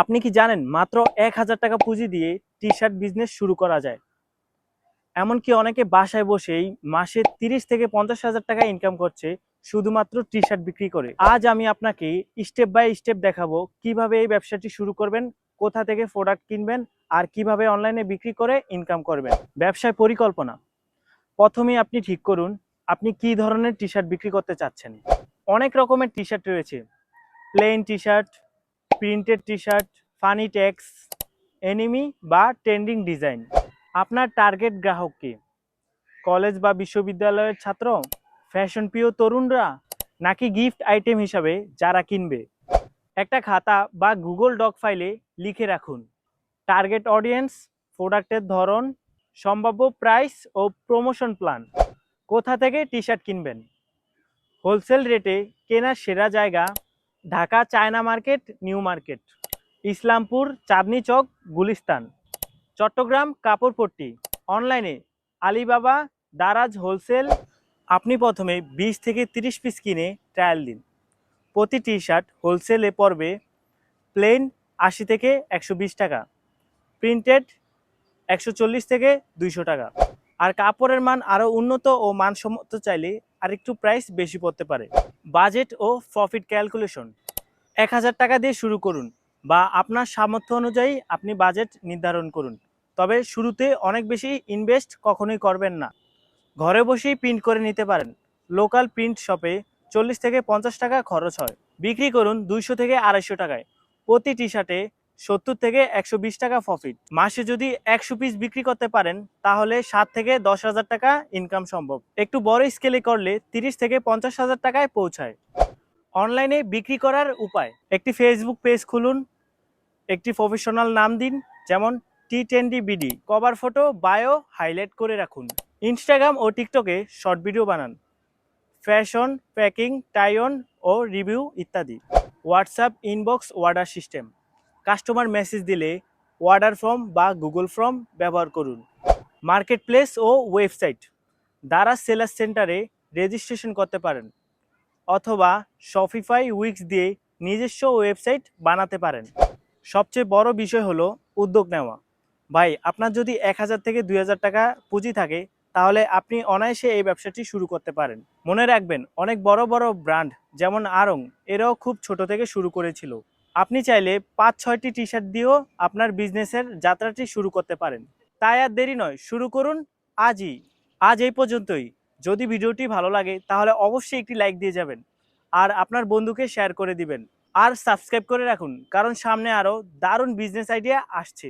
আপনি কি জানেন, মাত্র এক হাজার টাকা পুঁজি দিয়ে টি শার্ট বিজনেস শুরু করা যায়? এমনকি অনেকে বাসায় বসেই মাসে তিরিশ থেকে পঞ্চাশ হাজার টাকা ইনকাম করছে শুধুমাত্র টি শার্ট বিক্রি করে। আজ আমি আপনাকে স্টেপ বাই স্টেপ দেখাবো কীভাবে এই ব্যবসাটি শুরু করবেন, কোথা থেকে প্রোডাক্ট কিনবেন, আর কীভাবে অনলাইনে বিক্রি করে ইনকাম করবেন। ব্যবসায় পরিকল্পনা। প্রথমেই আপনি ঠিক করুন, আপনি কি ধরনের টি শার্ট বিক্রি করতে চাচ্ছেন। অনেক রকমের টি শার্ট রয়েছে। Plain T shirt printed T shirt funny texts, anime বা ট্রেন্ডিং ডিজাইন। আপনার টার্গেট গ্রাহক কি? কলেজ বা বিশ্ববিদ্যালয়ের ছাত্র? ফ্যাশন প্রিয় তরুণরা? নাকি গিফট আইটেম হিসাবে যারা কিনবে? একটা খাতা বা গুগল ডক ফাইলে লিখে রাখুন। টার্গেট অডিয়েন্স, প্রোডাক্টের ধরন, সম্ভাব্য প্রাইস ও প্রমোশন প্ল্যান। কোথা থেকে টি শার্ট কিনবেন? হোলসেল রেটে কেনার সেরা জায়গা Dhaka, China market, New Market. Islampur, Chandni Chowk, Gulistan. Chattogram, Kaparpatti. অনলাইনে আলিবাবা, দারাজ হোলসেল। আপনি প্রথমে বিশ থেকে তিরিশ পিস কিনে ট্রায়াল দিন। প্রতি টি শার্ট হোলসেলে পড়বে প্লেন আশি থেকে একশো বিশ টাকা। প্রিন্টেড একশো চল্লিশ থেকে দুইশো টাকা। আর কাপড়ের মান আরও উন্নত ও মানসম্মত চাইলে আরেকটু প্রাইস বেশি পড়তে পারে। বাজেট ও প্রফিট ক্যালকুলেশন এক হাজার টাকা দিয়ে শুরু করুন বা আপনার সামর্থ্য অনুযায়ী আপনি বাজেট নির্ধারণ করুন। তবে শুরুতে অনেক বেশি ইনভেস্ট কখনোই করবেন না। ঘরে বসেই প্রিন্ট করে নিতে পারেন। লোকাল প্রিন্ট শপে চল্লিশ থেকে পঞ্চাশ টাকা খরচ হয়। বিক্রি করুন দুইশো থেকে আড়াইশো টাকায়। প্রতি টি শার্টে সত্তর থেকে একশো বিশ টাকা প্রফিট মাসে যদি একশো পিস বিক্রি করতে পারেন, তাহলে সাত থেকে দশ হাজার টাকা ইনকাম সম্ভব। একটু বড় স্কেলে করলে তিরিশ থেকে পঞ্চাশ হাজার টাকায় পৌঁছায়। অনলাইনে বিক্রি করার উপায়, একটি ফেসবুক পেজ খুলুন, একটি প্রফেশনাল নাম দিন, যেমন T ten D BD cover photo bio highlight করে রাখুন। ইনস্টাগ্রাম ও টিকটকে শর্ট ভিডিও বানান। ফ্যাশন প্যাকিং টাইন ও রিভিউ ইত্যাদি। WhatsApp inbox order system customer message দিলে অর্ডার ফর্ম বা গুগল ফর্ম ব্যবহার করুন। মার্কেট প্লেস ও ওয়েবসাইট দ্বারা সেলার সেন্টারে রেজিস্ট্রেশন করতে পারেন অথবা শপিফাই উইক্স দিয়ে নিজস্ব ওয়েবসাইট বানাতে পারেন। সবচেয়ে বড় বিষয় হলো উদ্যোগ নেওয়া। ভাই, আপনার যদি এক হাজার থেকে দুই হাজার টাকা পুঁজি থাকে, তাহলে আপনি অনায়াসে এই ব্যবসাটি শুরু করতে পারেন। মনে রাখবেন, অনেক বড় বড় ব্র্যান্ড যেমন আরং এরাও খুব ছোট থেকে শুরু করেছিল। আপনি চাইলে পাঁচ, ছয়টি টি শার্ট দিয়েও আপনার বিজনেসের যাত্রাটি শুরু করতে পারেন। তাই আর দেরি নয়, শুরু করুন আজই। আজ এই পর্যন্তই। যদি ভিডিওটি ভালো লাগে, তাহলে অবশ্যই একটি লাইক দিয়ে যাবেন আর আপনার বন্ধুকে শেয়ার করে দিবেন। আর সাবস্ক্রাইব করে রাখুন, কারণ সামনে আরও দারুণ বিজনেস আইডিয়া আসছে।